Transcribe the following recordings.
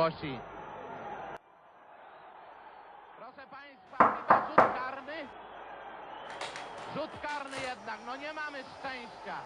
Włosi. Proszę Państwa, chyba rzut karny. Rzut karny jednak, no nie mamy szczęścia.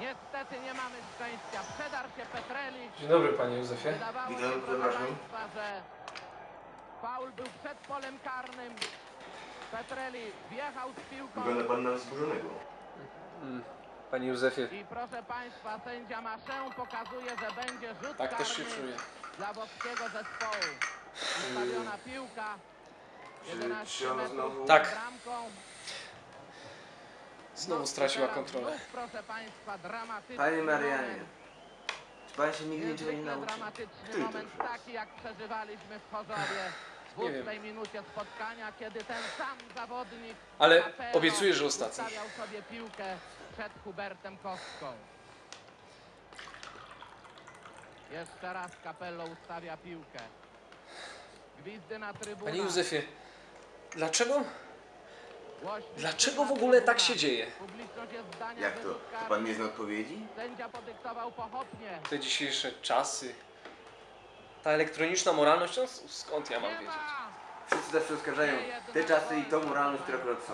Niestety nie mamy szczęścia. Przedarł się Petreli. Dzień dobry panie Józefie. Wydawało Witam, się, proszę zapraszam. Państwa, że faul był przed polem karnym. Petreli wjechał z piłką Wygląda pan na wzburzonego. Mm, Panie Józefie, i proszę Państwa, sędzia Maszę pokazuje, że będzie rzut tak karny też się czuję. Dla włoskiego zespołu. Ustawiona piłka. Czy 11 czy ona metrów znowu... Tak. Znowu No, straciła kontrolę. Znów, proszę Państwa, dramatyczny Panie Marianie, czy pan się nigdy niczego nie Niezwykle nauczy? dramatyczny Który moment, taki jak przeżywaliśmy w Chorzowie w Nie wiem. ósmej minucie spotkania, kiedy ten sam zawodnik Ale obiecuję, że ostatni. ustawiał sobie piłkę przed Hubertem Kostką. Jeszcze raz Capello ustawia piłkę. Gwizdy na trybunach. Panie Józefie, dlaczego? Dlaczego w ogóle tak się dzieje? Jak to? To pan nie zna odpowiedzi? Sędzia podyktował pochopnie. Te dzisiejsze czasy. Ta elektroniczna moralność, no skąd ja mam wiedzieć? Wszyscy zawsze oskarżają te czasy i tą moralność, która akurat są.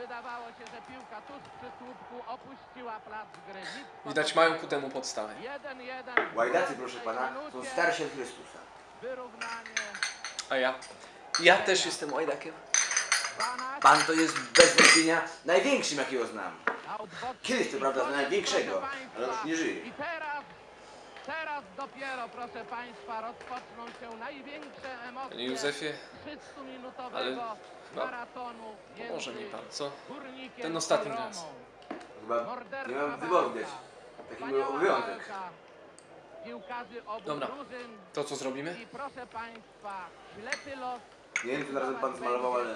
Wydawało się, że piłka tuż przy słupku opuściła plac gry. Widać mają ku temu podstawę. 1-1. Łajdacy, proszę pana, są starsi od Chrystusa. Wyrównanie. A ja? Ja też jestem łajdakiem. 12. Pan to jest bez wątpienia największym, jakiego znam. Kiedyś to prawda, Koniec, największego, proszę ale już państwa. nie żyje. I teraz, teraz dopiero, proszę Państwa, rozpoczną się największe emocje Panie Józefie, 300-minutowego ale chyba pomoże mi pan, co? Ten ostatni raz. Chyba nie mam wyboru dać. Taki był obowiązek. Dobra. To co zrobimy? i proszę Państwa, ślepy los. Nie wiem, co zaraz pan zmalował, ale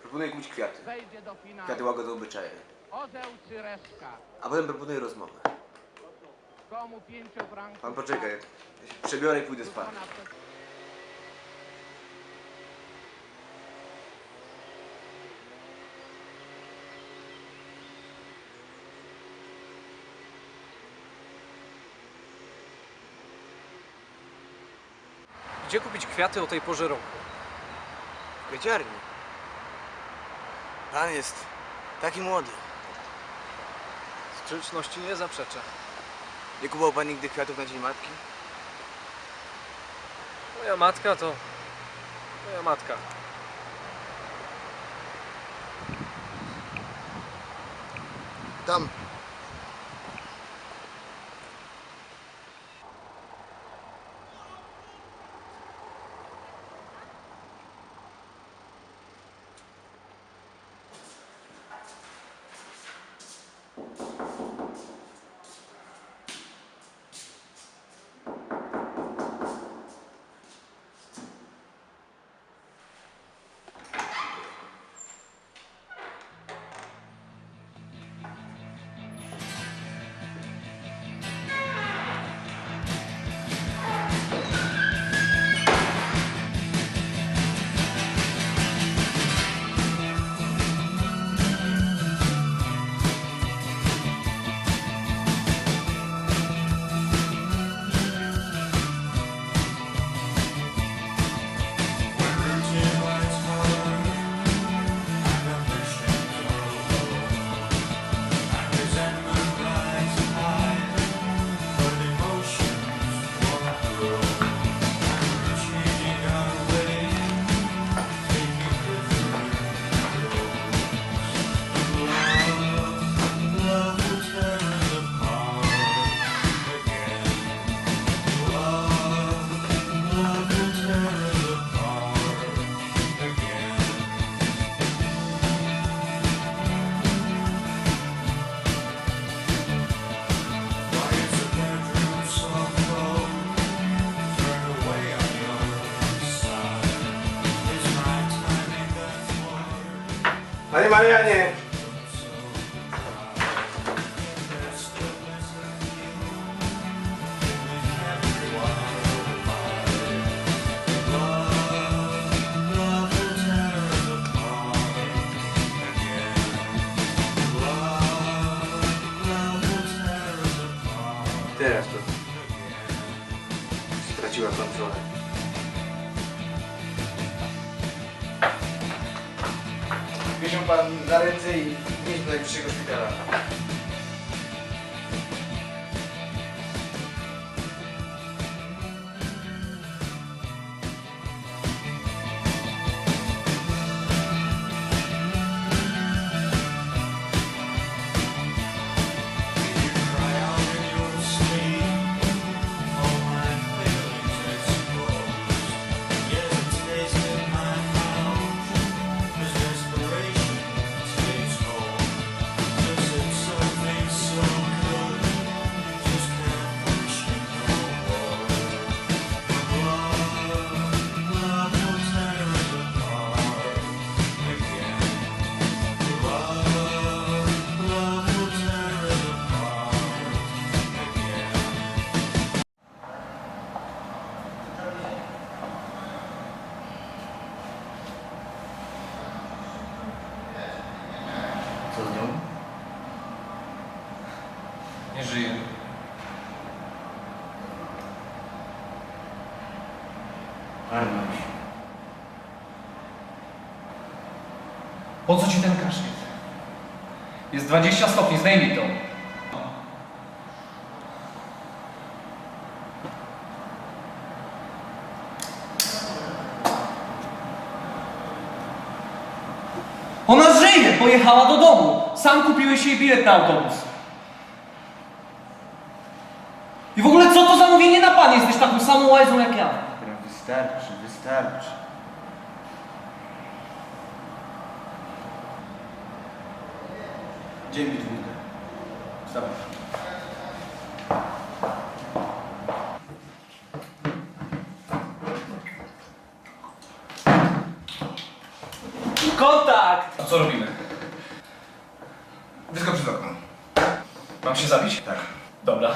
proponuję kupić kwiaty. wejdzie do finału? Kwiaty łagodzą obyczaje. Orzeł czy reszka? A potem proponuję rozmowę. Pan poczekaj, ja się przebiorę i pójdę spać. Gdzie kupić kwiaty o tej porze roku? W kwieciarni. Pan jest taki młody. Sprzeczności nie zaprzeczę. Nie kupował pan nigdy kwiatów na Dzień Matki? Moja matka to... Moja matka. Tam. Panie Marianie! Teraz pan za ręce i idź do najbliższego szpitala. Żyje. Arnoś. Po co ci ten kaszkiet? Jest 20 stopni, zdejmij to. Ona żyje! Pojechała do domu. Sam kupiłeś jej bilet na autobus. I w ogóle co to za mówienie na pan? Jesteś taką samą łajzą jak ja. Wystarczy, wystarczy. Dzień mi dwójkę. Wstawaj. Kontakt! A co robimy? Wyskocz z okna. Mam się zabić? Tak. Dobra.